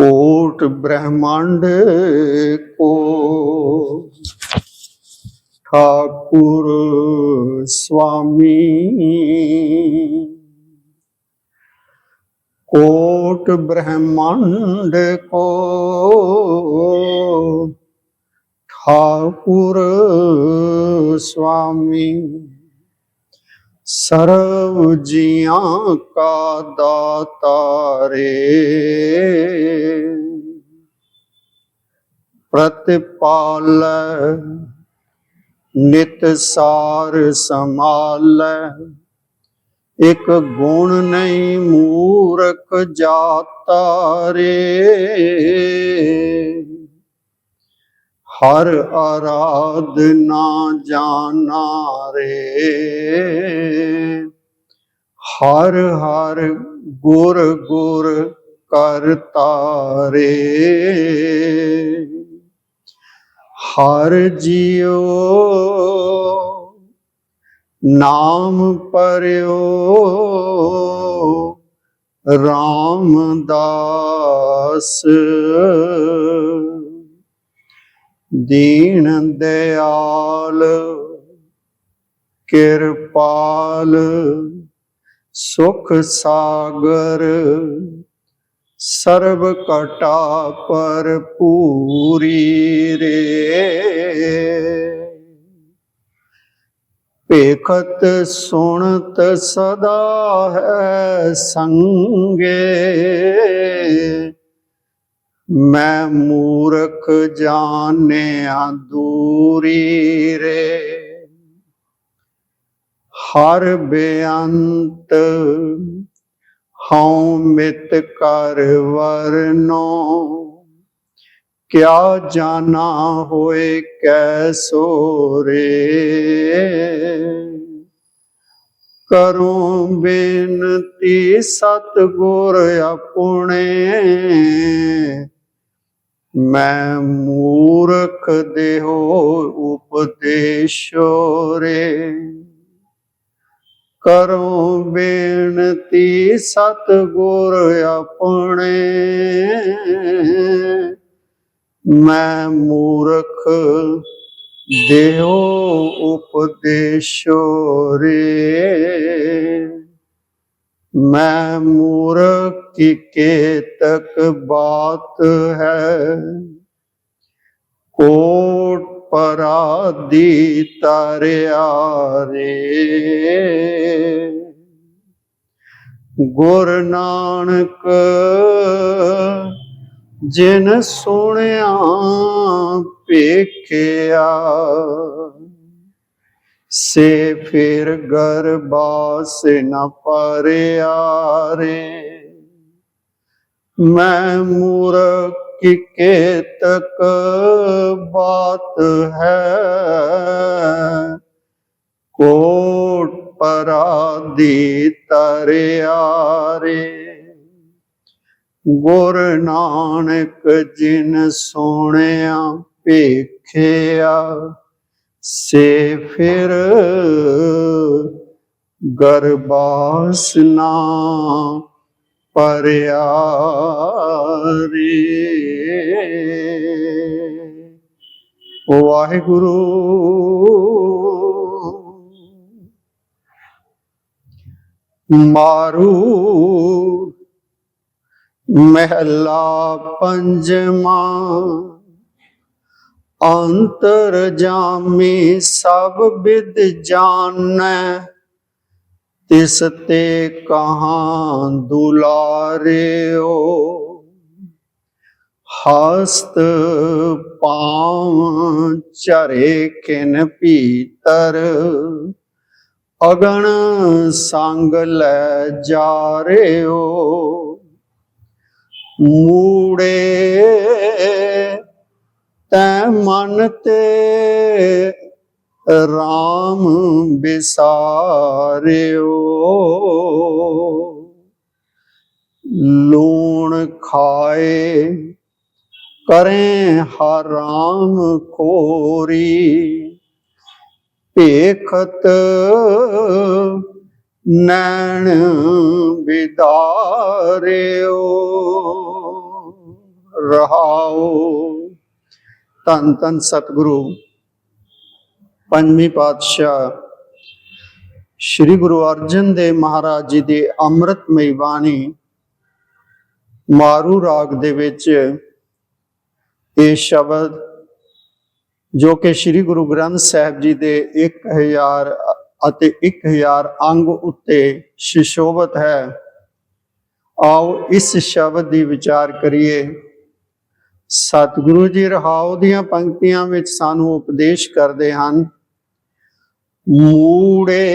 ਕੋਟ ਬ੍ਰਹਮੰਡ ਕੋ। ਠਾਕੁਰ ਸੁਆਮੀ ਕੋਟ ਬ੍ਰਹਮੰਡ ਕੋ। ਠਾਕੁਰ ਸੁਆਮੀ ਸਰਵ ਜੀਆਂ ਕਾ ਦਾਤਾਰੇ ਪ੍ਰਤਿਪਾਲ ਨਿਤ ਸਾਰ ਸਮਾਲੈ ਇਕ ਗੁਣ ਨਹੀਂ ਮੂਰਖ ਜਾਤਾ ਰੇ। ਹਰ ਆਰਾਧਨਾ ਜਾਣਾ ਰੇ। ਹਰ ਹਰ ਗੁਰ ਗੁਰ ਕਰਤਾ ਰੇ। ਹਰ ਜੀਉ ਨਾਮ ਪਰਿਓ ਰਾਮਦਾਸ। ਦੀਨ ਦਿਆਲ, ਕਿਰਪਾਲ, ਸੁਖ ਸਾਗਰ, ਸਰਬ ਕਟਾ ਪਰ ਪੂਰੀ ਰੇ। ਭੇਖਤ ਸੁਣਤ ਸਦਾ ਹੈ ਸੰਗੇ ਮੈਂ ਮੂਰਖ ਜਾਣਿਆ ਦੂਰੀ ਰੇ। ਹਰ ਬੇਅੰਤ ਹਉ ਮਿਤ ਕਰ ਵਰਨੋ। ਕਿਆ ਜਾਣਾ ਹੋਏ ਕੈਸੋ ਰੇ। ਕਰੂੰ ਬੇਨਤੀ ਸਤਿਗੁਰ ਆਪਣੇ ਮੈਂ ਮੂਰਖ ਦੇਹੋ ਉਪਦੇਸ਼ੋ ਰੇ। ਕਰੋ ਬੇਨਤੀ ਸਤਿਗੁਰ ਆਪਣੇ। ਮੈਂ ਮੂਰਖ ਦੇਹੋ ਉਪਦੇਸ਼ੋ ਰੇ। ਮੈਂ ਮੂਰਖ ਕੀ ਕੇਤਕ ਬਾਤ ਹੈ? ਕੋਟ ਪਰਾਦੀ ਤਰਿਆ ਰੇ। ਗੁਰ ਨਾਨਕ, ਜਿਨ ਸੁਣਿਆ ਪੇਖਿਆ ਸੇ ਫਿਰ ਗਰਬਾਸ ਨ ਪਰਿਆ ਰੇ। ਮੈਂ ਮੂਰਖ ਕੀ ਕੇਤਕ ਬਾਤ ਹੈ। ਕੋਟ ਪਰਾਦੀ ਤਰਿਆ ਰੇ ਗੁਰ ਨਾਨਕ ਜਿਨ ਸੋਹਣਿਆ ਭੇਖਿਆ, ਸੇ ਫਿਰ ਗਰਬਾਸ ਨਾ ਪਰਿਆ ਵਾਹਿਗੁਰੂ। ਮਾਰੂ ਮਹਿਲਾ ਪੰਜਵਾ। ਅੰਤਰ ਜਾਮੀ ਸਭ ਵਿਦ ਜਾਣੈ। ਤਿਸ ਤੇ ਕਹਾਂ ਦੁਲਾਰਿਓ? ਹਸਤ ਪਾਉ ਚਰੇ ਕਿਨ ਭੀਤਰ? ਅਗਣ ਸੰਗ ਲੈ ਜਾ ਰਿਓ ਮੂੜੇ ਤੈ ਮਨ ਤੇ RAM ਬਿਸਾਰਿਓ। ਲੂਣ ਖਾਏ ਕਰੇ ਹਰਾਮ ਖੋਰੀ ਭੇਖਤ ਨੈਣ ਵਿਦਾਰਿਓ ਰਹਾਉ ਤਨ ਧੰਨ ਸਤਿਗੁਰੂ। ਪੰਜਵੀਂ ਪਾਤਸ਼ਾਹ ਸ੍ਰੀ ਗੁਰੂ ਅਰਜਨ ਦੇਵ ਮਹਾਰਾਜ ਜੀ ਦੀ ਅੰਮ੍ਰਿਤਮਈ ਬਾਣੀ ਮਾਰੂ ਰਾਗ ਦੇ ਵਿੱਚ ਇਹ ਸ਼ਬਦ ਜੋ ਕਿ ਸ੍ਰੀ ਗੁਰੂ ਗ੍ਰੰਥ ਸਾਹਿਬ ਜੀ ਦੇ 1000 ਅਤੇ 1000 ਅੰਗ ਉੱਤੇ ਸ਼ਿਸ਼ੋਭਤ ਹੈ। ਆਓ ਇਸ ਸ਼ਬਦ ਦੀ ਵਿਚਾਰ ਕਰੀਏ। ਸਤਿਗੁਰੂ ਜੀ ਰਹਾਉ ਦੀਆਂ ਪੰਕਤੀਆਂ ਵਿੱਚ ਸਾਨੂੰ ਉਪਦੇਸ਼ ਕਰਦੇ ਹਨ ਮੂੜੇ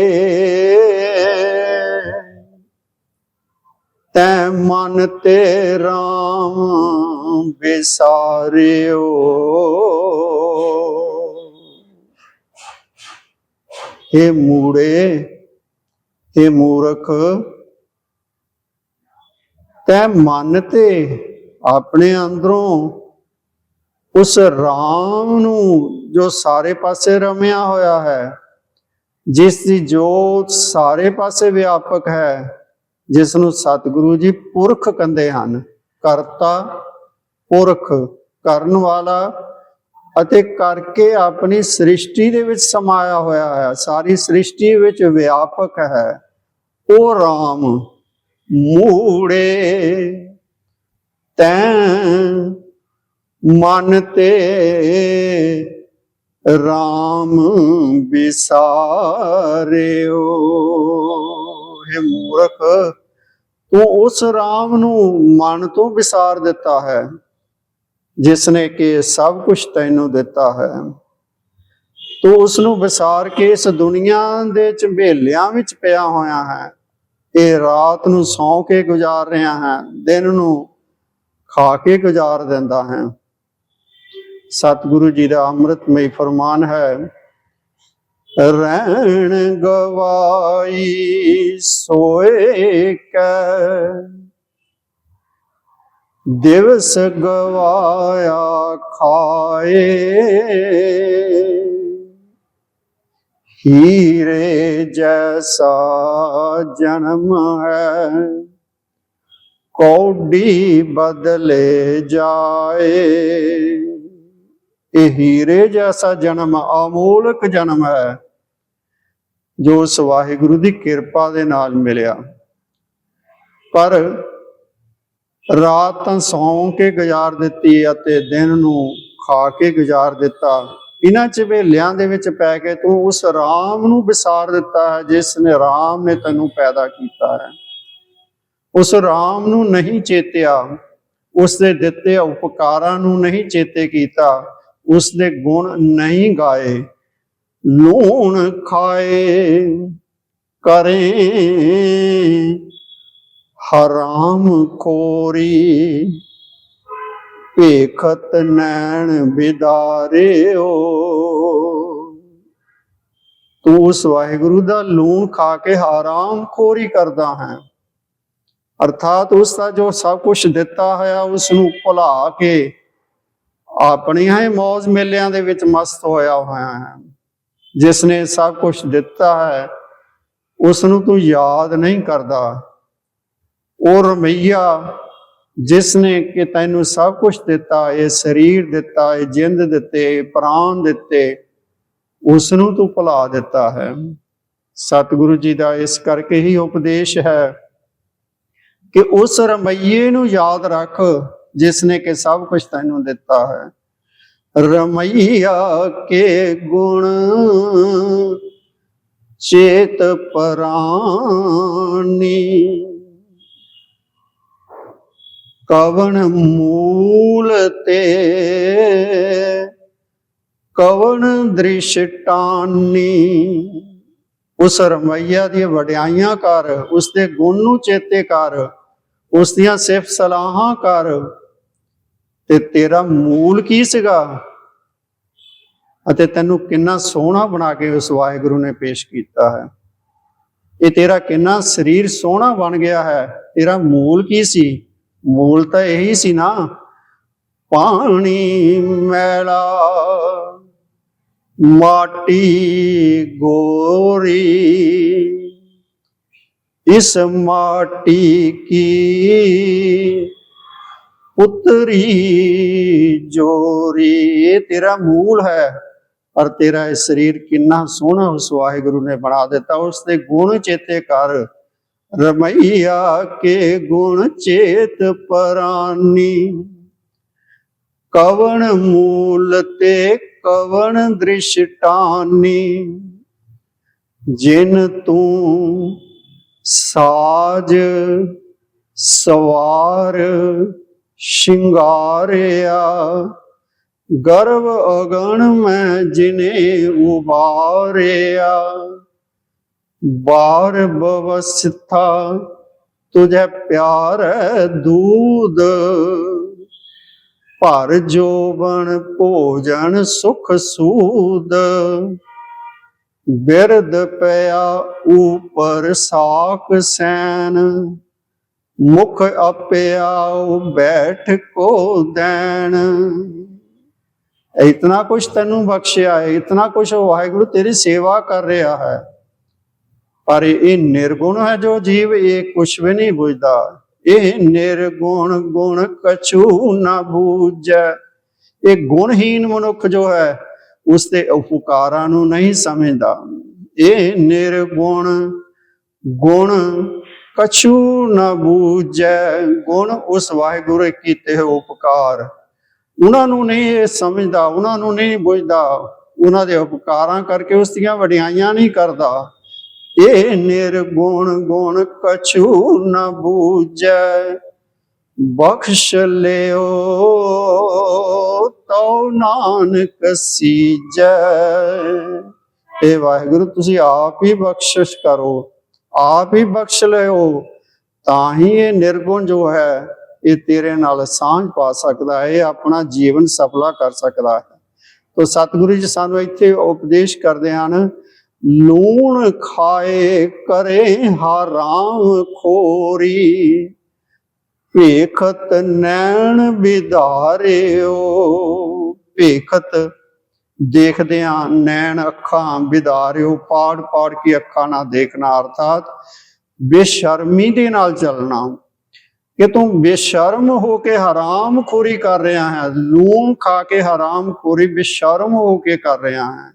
ਤੈ ਮਨ ਤੇ ਰਾਮ ਵਿਸਾਰਿਓ। ਏ ਮੂੜੇ ਏ ਮੂਰਖ, ਤੈ ਮਨ ਤੇ ਆਪਣੇ ਅੰਦਰੋਂ ਉਸ ਰਾਮ ਨੂੰ ਜੋ ਸਾਰੇ ਪਾਸੇ ਰਮਿਆ ਹੋਇਆ ਹੈ ਜਿਸ ਦੀ ਜੋਤ ਸਾਰੇ ਪਾਸੇ ਵਿਆਪਕ ਹੈ ਜਿਸ ਨੂੰ ਸਤਿਗੁਰੂ ਜੀ ਪੁਰਖ ਕਹਿੰਦੇ ਹਨ, ਕਰਤਾ, ਪੁਰਖ, ਕਰਨ ਵਾਲਾ ਅਤੇ ਕਰਕੇ ਆਪਣੀ ਸ੍ਰਿਸ਼ਟੀ ਦੇ ਵਿੱਚ ਸਮਾਇਆ ਹੋਇਆ ਹੈ, ਸਾਰੀ ਸ੍ਰਿਸ਼ਟੀ ਵਿੱਚ ਵਿਆਪਕ ਹੈ। ਉਹ RAM ਮੂੜੇ ਤੈ ਮਨ ਤੇ RAM ਵਿਸਾਰਿਓ। ਹੈ ਮੂਰਖ, ਤੂੰ ਉਸ ਰਾਮ ਨੂੰ ਮਨ ਤੋਂ ਵਿਸਾਰ ਦਿੱਤਾ ਹੈ ਜਿਸ ਨੇ ਕਿ ਸਭ ਕੁਝ ਤੈਨੂੰ ਦਿੱਤਾ ਹੈ। ਤੂੰ ਉਸ ਨੂੰ ਵਿਸਾਰ ਕੇ ਇਸ ਦੁਨੀਆ ਦੇ ਝੰਬੇਲਿਆਂ ਵਿੱਚ ਪਿਆ ਹੋਇਆ ਹੈ। ਇਹ ਰਾਤ ਨੂੰ ਸੌਂ ਕੇ ਗੁਜ਼ਾਰ ਰਿਹਾ ਹੈ, ਦਿਨ ਨੂੰ ਖਾ ਕੇ ਗੁਜ਼ਾਰ ਦਿੰਦਾ ਹੈ। ਸਤਿਗੁਰੂ ਜੀ ਦਾ ਅੰਮ੍ਰਿਤਮਈ ਫਰਮਾਨ ਹੈ, ਰਹਿਣ ਗਵਾਈ ਸੋਏ ਕੈ, ਦਿਵਸ ਗਵਾਇਆ ਖਾਏ। ਹੀਰੇ ਜੈਸਾ ਜਨਮ ਹੈ, ਕੌਡੀ ਬਦਲੇ ਜਾਏ। ਇਹ ਹੀਰੇ ਜੈਸਾ ਜਨਮ, ਅਮੋਲਕ ਜਨਮ ਹੈ। ਜੋ ਉਸ ਵਾਹਿਗੁਰੂ ਦੀ ਕਿਰਪਾ ਦੇ ਨਾਲ ਮਿਲਿਆ। ਪਰ ਰਾਤ ਤਾਂ ਸੌਂ ਕੇ ਗੁਜ਼ਾਰ ਦਿੱਤੀ ਅਤੇ ਦਿਨ ਨੂੰ ਖਾ ਕੇ ਗੁਜ਼ਾਰ ਦਿੱਤਾ। ਇਹਨਾਂ ਝਵੇਲਿਆਂ ਦੇ ਵਿੱਚ ਪੈ ਕੇ ਤੂੰ ਉਸ ਰਾਮ ਨੂੰ ਵਿਸਾਰ ਦਿੱਤਾ ਹੈ, ਜਿਸ ਨੇ ਰਾਮ ਨੇ ਤੈਨੂੰ ਪੈਦਾ ਕੀਤਾ ਹੈ। ਉਸ ਰਾਮ ਨੂੰ ਨਹੀਂ ਚੇਤਿਆ, ਉਸ ਦੇ ਦਿੱਤੇ ਉਪਕਾਰਾਂ ਨੂੰ ਨਹੀਂ ਚੇਤੇ ਕੀਤਾ। ਉਸ ਦੇ ਗੁਣ ਨਹੀਂ ਗਾਏ, ਲੂਣ ਖਾਏ ਕਰੇ। ਹਰਾਮ ਖੋਰੀ ਭੇਖਤ ਨੈਣ ਵਿਦਾਰਿਓ ਤੂੰ ਉਸ ਵਾਹਿਗੁਰੂ ਦਾ ਲੂਣ ਖਾ ਕੇ ਹਰਾਮ ਖੋਰੀ ਕਰਦਾ ਹੈ। ਅਰਥਾਤ ਉਸ ਦਾ ਜੋ ਸਭ ਕੁਝ ਦਿੱਤਾ ਹੈ ਉਸ ਨੂੰ ਭੁਲਾ ਕੇ ਆਪਣੀਆਂ ਹੀ ਮੌਜ ਮੇਲਿਆਂ ਦੇ ਵਿੱਚ ਮਸਤ ਹੋਇਆ ਹੋਇਆ ਹੈ। ਜਿਸ ਨੇ ਸਭ ਕੁਝ ਦਿੱਤਾ ਹੈ ਉਸ ਨੂੰ ਤੂੰ ਯਾਦ ਨਹੀਂ ਕਰਦਾ। ਉਹ ਰਮਈਆ ਜਿਸ ਨੇ ਕਿ ਤੈਨੂੰ ਸਭ ਕੁਝ ਦਿੱਤਾ, ਇਹ ਸਰੀਰ ਦਿੱਤਾ, ਇਹ ਜਿੰਦ ਦਿੱਤੇ ਪ੍ਰਾਣ ਦਿੱਤੇ ਉਸ ਨੂੰ ਤੂੰ ਭੁਲਾ ਦਿੱਤਾ ਹੈ। ਸਤਿਗੁਰੂ ਜੀ ਦਾ ਇਸ ਕਰਕੇ ਹੀ ਉਪਦੇਸ਼ ਹੈ ਕਿ ਉਸ ਰਮਈਏ ਨੂੰ ਯਾਦ ਰੱਖ। ਜਿਸ ਨੇ ਕਿ ਸਭ ਕੁਝ ਤੈਨੂੰ ਦਿੱਤਾ ਹੈ। ਰਮਈਆ ਕੇ ਗੁਣ ਚੇਤ ਪਰਾਨੀ। ਕਵਣ ਮੂਲ ਤੇ, ਕਵਣ ਦ੍ਰਿਸ਼ਟਾਨੀ ਉਸ ਰਮਈਆ ਦੀ ਵਡਿਆਈਆਂ ਕਰ, ਉਸ ਦੇ ਗੁਣ ਨੂੰ ਚੇਤੇ ਕਰ, ਉਸ ਦੀਆਂ ਸਿਫਤ ਸਲਾਹਾਂ ਕਰ ਤੇ ਤੇਰਾ ਮੂਲ ਕੀ ਸੀਗਾ? ਅਤੇ ਤੈਨੂੰ ਕਿੰਨਾ ਸੋਹਣਾ ਬਣਾ ਕੇ ਉਸ ਵਾਹਿਗੁਰੂ ਨੇ ਪੇਸ਼ ਕੀਤਾ ਹੈ। ਇਹ ਤੇਰਾ ਕਿੰਨਾ ਸਰੀਰ ਸੋਹਣਾ ਬਣ ਗਿਆ ਹੈ। ਤੇਰਾ ਮੂਲ ਕੀ ਸੀ? ਮੂਲ ਤਾਂ ਇਹੀ ਸੀ ਨਾ। ਪਾਣੀ, ਮੈਲਾ, ਮਾਟੀ, ਗੋਰੀ। ਇਸ ਮਾਟੀ ਕੀ ਪੁੱਤਰੀ, ਜੋਰੀ, ਇਹ ਤੇਰਾ ਮੂਲ ਹੈ, ਪਰ ਤੇਰਾ ਇਹ ਸਰੀਰ ਕਿੰਨਾ ਸੋਹਣਾ ਉਸ ਵਾਹਿਗੁਰੂ ਨੇ ਬਣਾ ਦਿੱਤਾ ਉਸ ਦੇ ਗੁਣ ਚੇਤੇ ਕਰ, ਰਮਈਆ ਕੇ ਗੁਣ ਚੇਤ ਪਰਾਨੀ। ਕਵਣ ਮੂਲ ਤੇ ਕਵਣ ਦ੍ਰਿਸ਼ਟਾਨੀ ਜਿਨ ਤੂੰ ਸਾਜ ਸਵਾਰ ਸ਼ਿੰਗਾਰਿਆ। ਗਰਵ ਅਗਣ ਮੈਂ ਜਿਨੇ ਉਬਾਰਿਆ। ਬਾਰ ਬਵਸਥਾ ਤੁਝੇ ਪਿਆਰ ਦੂਦ। ਭਰ ਜੋਬਨ ਭੋਜਨ ਸੁਖ ਸੂਦ। ਬਿਰਦ ਪਿਆ ਉਪਰ ਸਾਖ ਸੈਨ। ਮੁਖ ਅਪਿਆ ਬੈਠ ਕੋ ਦੇਣ। ਇਤਨਾ ਕੁਛ ਤੈਨੂੰ ਬਖਸ਼ਿਆ ਹੈ, ਇਤਨਾ ਕੁਛ ਵਾਹਿਗੁਰੂ ਤੇਰੀ ਸੇਵਾ ਕਰ ਰਿਹਾ ਹੈ। ਪਰ ਇਹ ਨਿਰਗੁਣ ਹੈ ਜੋ ਜੀਵ, ਇਹ ਕੁਛ ਵੀ ਨਹੀਂ ਬੁਝਦਾ। ਇਹ ਨਿਰਗੁਣ ਗੁਣ ਕਛੂ ਨਾ ਬੂਝੈ। ਇਹ ਗੁਣਹੀਨ ਮਨੁੱਖ ਜੋ ਹੈ, ਉਸ ਦੇ ਉਪਕਾਰਾਂ ਨੂੰ ਨਹੀਂ ਸਮਝਦਾ। ਇਹ ਨਿਰਗੁਣ ਗੁਣ ਕਛੂ ਨਾ ਬੂਝੈ, ਗੁਣ ਉਸ ਵਾਹਿਗੁਰੂ ਕੀਤੇ ਹੋਏ ਉਪਕਾਰ। ਉਹਨਾਂ ਨੂੰ ਨਹੀਂ ਇਹ ਸਮਝਦਾ, ਉਹਨਾਂ ਨੂੰ ਨਹੀਂ ਬੁਝਦਾ, ਉਹਨਾਂ ਦੇ ਉਪਕਾਰਾਂ ਕਰਕੇ ਉਸ ਦੀਆਂ ਵਡਿਆਈਆਂ ਨਹੀਂ ਕਰਦਾ। ਇਹ ਨਿਰਗੁਣ ਗੁਣ ਕਛੂ ਨ ਬੂਝੈ, ਬਖਸ਼ ਲਿਓ ਤਉ ਨਾਨਕ ਸੀਜੈ। ਇਹ ਵਾਹਿਗੁਰੂ, ਤੁਸੀਂ ਆਪ ਹੀ ਬਖਸ਼ਿਸ਼ ਕਰੋ। ਆਪ ਹੀ ਬਖਸ਼ ਲਿਓ, ਤਾਂ ਹੀ ਇਹ ਨਿਰਗੁਣ ਜੋ ਹੈ, ਇਹ ਤੇਰੇ ਨਾਲ ਸਾਂਝ ਪਾ ਸਕਦਾ ਹੈ, ਇਹ ਆਪਣਾ ਜੀਵਨ ਸਫਲਾ ਕਰ ਸਕਦਾ ਹੈ। ਤੋ ਸਤਿਗੁਰੂ ਜੀ, ਸਾਨੂੰ ਇੱਥੇ ਉਪਦੇਸ਼ ਕਰਦੇ ਹਨ, ਲੂਣ ਖਾਏ ਕਰੇ ਹਰਾਮ ਖੋਰੀ, ਭੇਖਤ ਨੈਣ ਵਿਧਾਰਿਓ, ਭੇਖਤ ਦੇਖਦਿਆਂ ਨੈਣ ਅੱਖਾਂ ਵਿਧਾਰਿਓ ਪਾੜ ਪਾੜ ਕੇ ਅੱਖਾਂ ਨਾਲ ਦੇਖਣਾ, ਅਰਥਾਤ ਬੇਸ਼ਰਮੀ ਦੇ ਨਾਲ ਚੱਲਣਾ। ਕਿ ਤੂੰ ਬੇਸ਼ਰਮ ਹੋ ਕੇ ਹਰਾਮ ਖੋਰੀ ਕਰ ਰਿਹਾ ਹੈ। ਲੂਣ ਖਾ ਕੇ ਹਰਾਮ ਖੋਰੀ ਬੇਸ਼ਰਮ ਹੋ ਕੇ ਕਰ ਰਿਹਾ ਹੈ।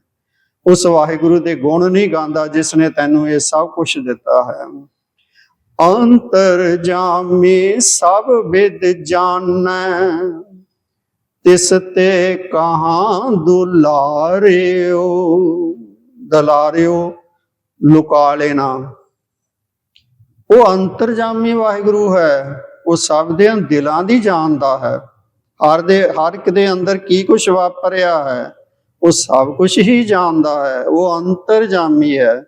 ਉਸ ਵਾਹਿਗੁਰੂ ਦੇ ਗੁਣ ਨਹੀਂ ਗਾਉਂਦਾ ਜਿਸ ਨੇ ਤੈਨੂੰ ਇਹ ਸਭ ਕੁਝ ਦਿੱਤਾ ਹੈ। ਅੰਤਰ ਜਾਮੀ ਸਭ ਵਿਦ ਜਾਣੈ। ਤਿਸ ਤੇ ਕਹਾਂ ਦੁਲਾਰਿਓ, ਦਲਾਰਿਓ ਲੁਕਾ ਲੈਣਾ ਉਹ ਅੰਤਰਜਾਮੀ ਵਾਹਿਗੁਰੂ ਹੈ, ਉਹ ਸਭ ਦੇ ਦਿਲਾਂ ਦੀ ਜਾਣਦਾ ਹੈ। ਹਰ ਦੇ, ਹਰ ਇੱਕ ਦੇ ਅੰਦਰ ਕੀ ਕੁਝ ਵਾਪਰਿਆ ਹੈ, ਉਹ ਸਭ ਕੁਝ ਹੀ ਜਾਣਦਾ ਹੈ। ਉਹ ਅੰਤਰਜਾਮੀ ਹੈ।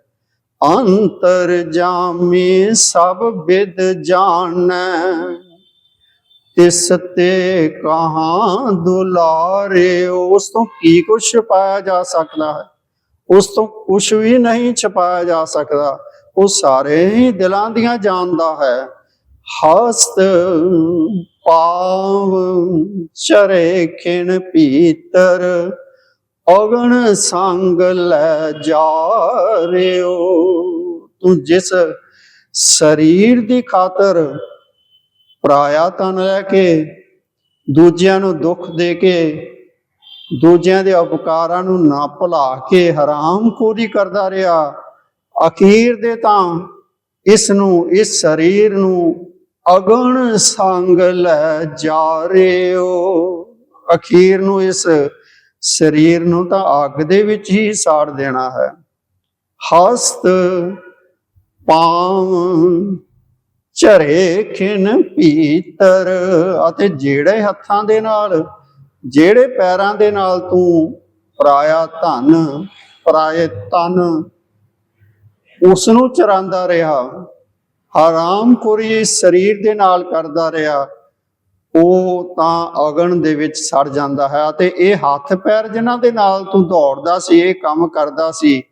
ਅੰਤਰਜਾਮੀ ਸਭ ਵਿਦ ਜਾਣੈ। ਤਿਸ ਤੇ ਕਹਾਂ ਦੁਲਾਰੇ, ਉਸ ਤੋਂ ਕੀ ਕੁਝ ਛਪਾਇਆ ਜਾ ਸਕਦਾ ਹੈ? ਉਸ ਤੋਂ ਕੁਝ ਵੀ ਨਹੀਂ ਛੁਪਾਇਆ ਜਾ ਸਕਦਾ। ਉਹ ਸਾਰੇ ਹੀ ਦਿਲਾਂ ਦੀਆਂ ਜਾਣਦਾ ਹੈ। ਹਸਤ ਪਾਵ ਚਰੇ ਖਿਣ ਪੀਤਰ, ਅਗਣ ਸੰਗ ਲੈ ਜਾ ਰਿਓ। ਤੂੰ ਜਿਸ ਸਰੀਰ ਦੀ ਖਾਤਰ ਪਰਾਇਆ ਤਨ ਲੈ ਕੇ ਦੂਜਿਆਂ ਨੂੰ ਦੁੱਖ ਦੇ ਕੇ ਦੂਜਿਆਂ ਦੇ ਉਪਕਾਰਾਂ ਨੂੰ ਨਾ ਭੁਲਾ ਕੇ ਹਰਾਮ ਖੋਰੀ ਕਰਦਾ ਰਿਹਾ। ਅਖੀਰ ਦੇ ਤਾਂ ਇਸ ਨੂੰ, ਇਸ ਸਰੀਰ ਨੂੰ ਅਗਣ ਸੰਗ ਲੈ ਜਾ ਰਿਓ। ਅਖੀਰ ਨੂੰ ਇਸ ਸਰੀਰ ਨੂੰ ਤਾਂ ਅੱਗ ਦੇ ਵਿੱਚ ਹੀ ਸਾੜ ਦੇਣਾ ਹੈ। ਹਸਤ ਪਾਵ ਝਰੇ ਖਿਨ ਪੀਤਰ ਅਤੇ ਜਿਹੜੇ ਹੱਥਾਂ ਦੇ ਨਾਲ, ਜਿਹੜੇ ਪੈਰਾਂ ਦੇ ਨਾਲ ਤੂੰ ਪਰਾਇਆ ਧਨ ਪਰਾਏ ਤਨ ਉਸ ਨੂੰ ਚਰਾਂਦਾ ਰਿਹਾ, ਹਰਾਮ ਸਰੀਰ ਦੇ ਨਾਲ ਕਰਦਾ ਰਿਹਾ, ਉਹ ਤਾਂ ਅਗਨ ਦੇ ਵਿੱਚ ਸੜ ਜਾਂਦਾ ਹੈ ਤੇ ਇਹ ਹੱਥ ਪੈਰ ਜਿਨ੍ਹਾਂ ਦੇ ਨਾਲ ਤੂੰ ਦੌੜਦਾ ਸੀ, ਇਹ ਕੰਮ ਕਰਦਾ ਸੀ,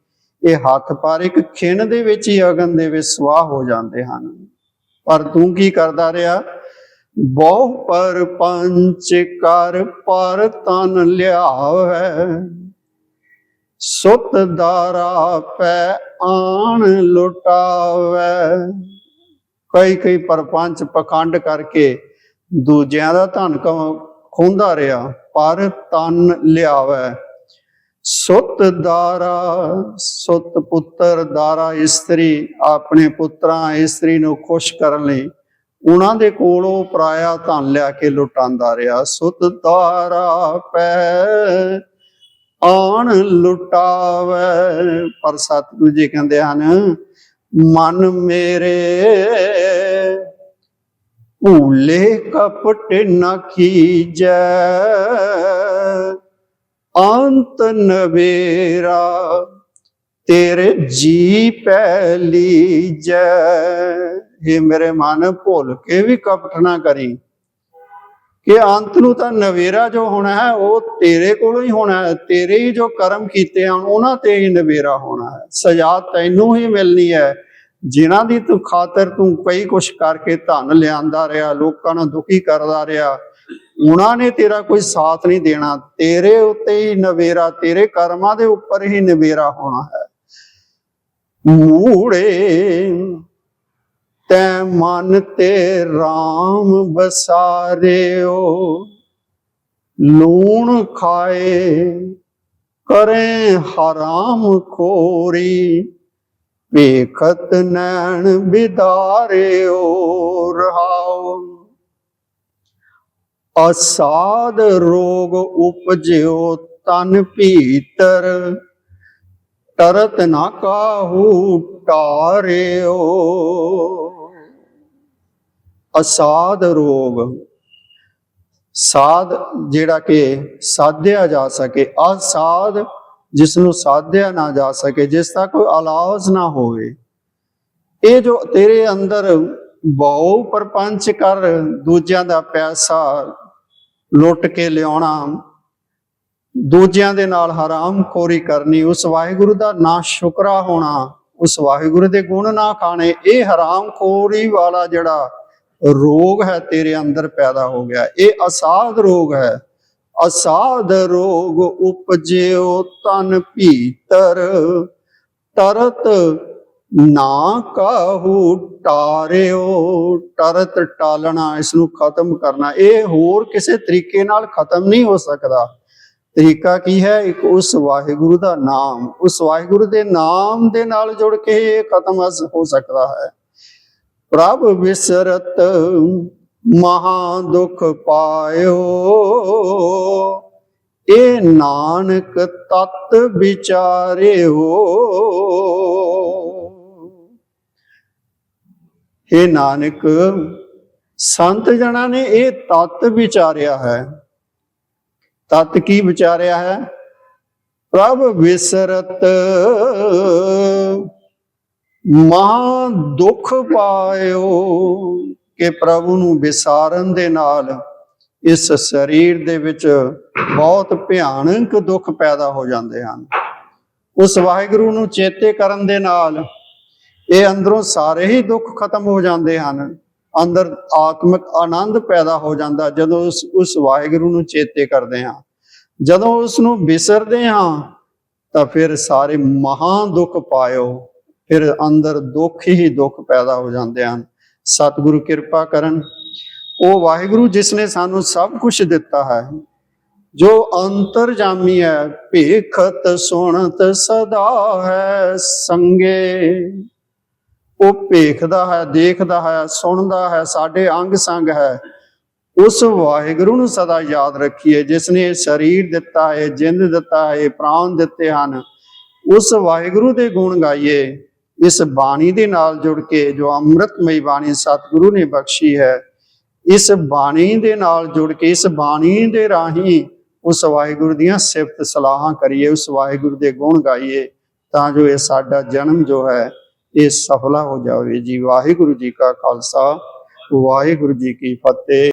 ਇਹ ਹੱਥ ਪਰ ਇੱਕ ਖਿਣ ਦੇ ਵਿੱਚ ਹੀ ਅਗਨ ਦੇ ਵਿੱਚ ਸਵਾਹ ਹੋ ਜਾਂਦੇ ਹਨ। ਪਰ ਤੂੰ ਕੀ ਕਰਦਾ ਰਿਹਾ? ਬਹੁ ਪਰ ਪੰਚ ਕਰ ਪਰ ਤਨ ਲਿਆਵੇ। ਸੁਤ ਦਾਰਾ ਪੈ ਆਣ ਲੁਟਾਵੇ। ਕਈ ਕਈ ਪਰਪੰਚ ਪਖੰਡ ਕਰਕੇ ਦੂਜਿਆਂ ਦਾ ਧਨ ਖੋਂਦਾ ਰਿਹਾ, ਪਰ ਤਨ ਲਿਆਵੇ। ਸੁਤ ਦਾਰਾ, ਸੁਤ ਪੁੱਤਰ, ਦਾਰਾ ਇਸਤਰੀ, ਆਪਣੇ ਪੁੱਤਰਾਂ ਇਸਤਰੀ ਨੂੰ ਖੁਸ਼ ਕਰਨ ਲਈ ਉਹਨਾਂ ਦੇ ਕੋਲੋਂ ਪਰਾਇਆ ਧਨ ਲਿਆ ਕੇ ਲੁਟਾਉਂਦਾ ਰਿਹਾ। ਸੁਤ ਦਾਰਾ ਪੈ ਆਣ ਲੁਟਾਵੇ। ਪਰ ਸਤਿਗੁਰੂ ਜੀ ਕਹਿੰਦੇ ਹਨ, ਮਨ ਮੇਰੇ ਭੂਲੇ ਕਪਟ ਨ ਕੀਜੈ ਅੰਤ ਨਵੇਰਾ, ਤੇਰੇ ਜੀ ਪਹਿਲੀ ਜੈ। ਇਹ ਮੇਰੇ ਮਨ ਭੁੱਲ ਕੇ ਵੀ ਕਪਟ ਨਾ ਕਰੀ। ਕਿ ਅੰਤ ਨੂੰ ਤਾਂ ਨਵੇਰਾ ਜੋ ਹੋਣਾ ਹੈ, ਉਹ ਤੇਰੇ ਕੋਲੋਂ ਹੀ ਹੋਣਾ ਹੈ। ਤੇਰੇ ਹੀ ਜੋ ਕਰਮ ਕੀਤੇ ਹਨ, ਉਹਨਾਂ ਤੇ ਹੀ ਨਵੇਰਾ ਹੋਣਾ ਹੈ। ਸਜ਼ਾ ਤੈਨੂੰ ਹੀ ਮਿਲਣੀ ਹੈ। ਜਿਨ੍ਹਾਂ ਦੀ ਤੂੰ ਖਾਤਰ ਤੂੰ ਕਈ ਕੁਛ ਕਰਕੇ ਧਨ ਲਿਆਂਦਾ ਰਿਹਾ, ਲੋਕਾਂ ਨੂੰ ਦੁਖੀ ਕਰਦਾ ਰਿਹਾ ਉਹਨਾਂ ਨੇ ਤੇਰਾ ਕੋਈ ਸਾਥ ਨਹੀਂ ਦੇਣਾ। ਤੇਰੇ ਉੱਤੇ ਹੀ ਨਵੇਰਾ, ਤੇਰੇ ਕਰਮਾਂ ਦੇ ਉੱਪਰ ਹੀ ਨਵੇਰਾ ਹੋਣਾ ਹੈ। ਮੂੜੇ, ਤੈ ਮਨ ਤੇ RAM ਬਸਾਰਿਓ ਲੂਣ ਖਾਏ, ਕਰੇ ਹਰਾਮ ਖੋਰੀ। ਵੇਖਤ ਨੈਣ ਬਿਦਾਰਿਓ ਰਹਾਉ ਅਸਾਦ ਰੋਗ ਉਪਜਿਓ ਤਨ ਭੀਤਰ, ਤਰਤ ਨਾ ਕਾਹੂ ਟਾਰਿਓ। ਅਸਾਦ ਰੋਗ, ਸਾਧ ਜਿਹੜਾ ਕਿ ਸਾਧਿਆ ਜਾ ਸਕੇ, ਅਸਾਧ ਜਿਸ ਨੂੰ ਸਾਧਿਆ ਨਾ ਜਾ ਸਕੇ, ਜਿਸ ਦਾ ਕੋਈ ਇਲਾਜ ਨਾ ਹੋਵੇ। ਇਹ ਜੋ ਤੇਰੇ ਅੰਦਰ ਬਹੁ ਪਰਪੰਚ ਕਰ, ਦੂਜਿਆਂ ਦਾ ਪੈਸਾ ਲੁੱਟ ਕੇ ਲਿਆਉਣਾ। ਦੂਜਿਆਂ ਦੇ ਨਾਲ ਹਰਾਮ ਖੋਰੀ ਕਰਨੀ, ਉਸ ਵਾਹਿਗੁਰੂ ਦਾ ਨਾ ਸ਼ੁਕਰਾ ਹੋਣਾ, ਉਸ ਵਾਹਿਗੁਰੂ ਦੇ ਗੁਣ ਨਾ ਖਾਣੇ, ਇਹ ਹਰਾਮ ਖੋਰੀ ਵਾਲਾ ਜਿਹੜਾ ਰੋਗ ਹੈ ਤੇਰੇ ਅੰਦਰ ਪੈਦਾ ਹੋ ਗਿਆ। ਇਹ ਅਸਾਧ ਰੋਗ ਹੈ। ਅਸਾਧ ਰੋਗ ਉਪਜਿਓ ਤਨ ਭੀਤਰ, ਤਰਤ ਨਾ ਕਾਹੂ ਟਾਰਿਓ, ਟਰਤ ਟਾਲਣਾ ਇਸ ਨੂੰ ਖਤਮ ਕਰਨਾ। ਇਹ ਹੋਰ ਕਿਸੇ ਤਰੀਕੇ ਨਾਲ ਖਤਮ ਨਹੀਂ ਹੋ ਸਕਦਾ। ਤਰੀਕਾ ਕੀ ਹੈ? ਇੱਕ ਉਸ ਵਾਹਿਗੁਰੂ ਦਾ ਨਾਮ। ਉਸ ਵਾਹਿਗੁਰੂ ਦੇ ਨਾਮ ਦੇ ਨਾਲ ਜੁੜ ਕੇ ਇਹ ਖਤਮ ਹੋ ਸਕਦਾ ਹੈ। ਪ੍ਰਭ ਵਿਸਰਤ ਮਹਾ ਦੁਖ ਪਾਇਓ। ਇਹ ਨਾਨਕ ਤਤ ਵਿਚਾਰਿਓ। ਇਹ ਨਾਨਕ, ਸੰਤ ਜਣਾ ਨੇ ਇਹ ਤਤ ਵਿਚਾਰਿਆ ਹੈ। ਤਤ ਕੀ ਵਿਚਾਰਿਆ ਹੈ? ਪ੍ਰਭ ਵਿਸਰਤ ਮਹਾ ਦੁੱਖ ਪਾਇਓ ਕਿ ਪ੍ਰਭੂ ਨੂੰ ਵਿਸਾਰਨ ਦੇ ਨਾਲ ਇਸ ਸਰੀਰ ਦੇ ਵਿੱਚ ਬਹੁਤ ਭਿਆਨਕ ਦੁੱਖ ਪੈਦਾ ਹੋ ਜਾਂਦੇ ਹਨ। ਉਸ ਵਾਹਿਗੁਰੂ ਨੂੰ ਚੇਤੇ ਕਰਨ ਦੇ ਨਾਲ ਇਹ ਅੰਦਰੋਂ ਸਾਰੇ ਹੀ ਦੁੱਖ ਖਤਮ ਹੋ ਜਾਂਦੇ ਹਨ। ਅੰਦਰ ਆਤਮਿਕ ਆਨੰਦ ਪੈਦਾ ਹੋ ਜਾਂਦਾ ਜਦੋਂ ਉਸ ਉਸ ਵਾਹਿਗੁਰੂ ਨੂੰ ਚੇਤੇ ਕਰਦੇ ਹਾਂ। ਜਦੋਂ ਉਸ ਨੂੰ ਵਿਸਰਦੇ ਹਾਂ, ਤਾਂ ਫਿਰ ਸਾਰੇ ਮਹਾ ਦੁੱਖ ਪਾਇਓ। ਫਿਰ ਅੰਦਰ ਦੁੱਖ ਹੀ ਦੁੱਖ ਪੈਦਾ ਹੋ ਜਾਂਦੇ ਹਨ। ਸਤਿਗੁਰੂ ਕਿਰਪਾ ਕਰਨ। ਉਹ ਵਾਹਿਗੁਰੂ ਜਿਸ ਨੇ ਸਾਨੂੰ ਸਭ ਕੁਝ ਦਿੱਤਾ ਹੈ। ਜੋ ਅੰਤਰਜਾਮੀ ਹੈ, ਭੇਖਤ ਸੁਣਤ ਸਦਾ ਹੈ ਸੰਗੇ। ਉਹ ਭੇਖਦਾ ਹੈ, ਦੇਖਦਾ ਹੈ, ਸੁਣਦਾ ਹੈ, ਸਾਡੇ ਅੰਗ ਸੰਗ ਹੈ। ਉਸ ਵਾਹਿਗੁਰੂ ਨੂੰ ਸਦਾ ਯਾਦ ਰੱਖੀਏ, ਜਿਸ ਨੇ ਸਰੀਰ ਦਿੱਤਾ ਹੈ, ਜਿੰਦ ਦਿੱਤਾ ਹੈ, ਪ੍ਰਾਣ ਦਿੱਤੇ ਹਨ। ਉਸ ਵਾਹਿਗੁਰੂ ਦੇ ਗੁਣ ਗਾਈਏ। ਇਸ ਬਾਣੀ ਦੇ ਨਾਲ ਜੁੜ ਕੇ ਜੋ ਅੰਮ੍ਰਿਤਮਈ ਬਾਣੀ ਸਤਿਗੁਰੂ ਨੇ ਬਖਸ਼ੀ ਹੈ, ਇਸ ਬਾਣੀ ਦੇ ਨਾਲ ਜੁੜ ਕੇ, ਇਸ ਬਾਣੀ ਦੇ ਰਾਹੀਂ ਉਸ ਵਾਹਿਗੁਰੂ ਦੀਆਂ ਸਿਫਤ ਸਲਾਹਾਂ ਕਰੀਏ, ਉਸ ਵਾਹਿਗੁਰੂ ਦੇ ਗੁਣ ਗਾਈਏ, ਤਾਂ ਜੋ ਇਹ ਸਾਡਾ ਜਨਮ ਜੋ ਹੈ ਇਹ ਸਫਲਾ ਹੋ ਜਾਵੇ ਜੀ। ਵਾਹਿਗੁਰੂ ਜੀ ਕਾ ਖਾਲਸਾ ਵਾਹਿਗੁਰੂ ਜੀ ਕੀ ਫਤਿਹ।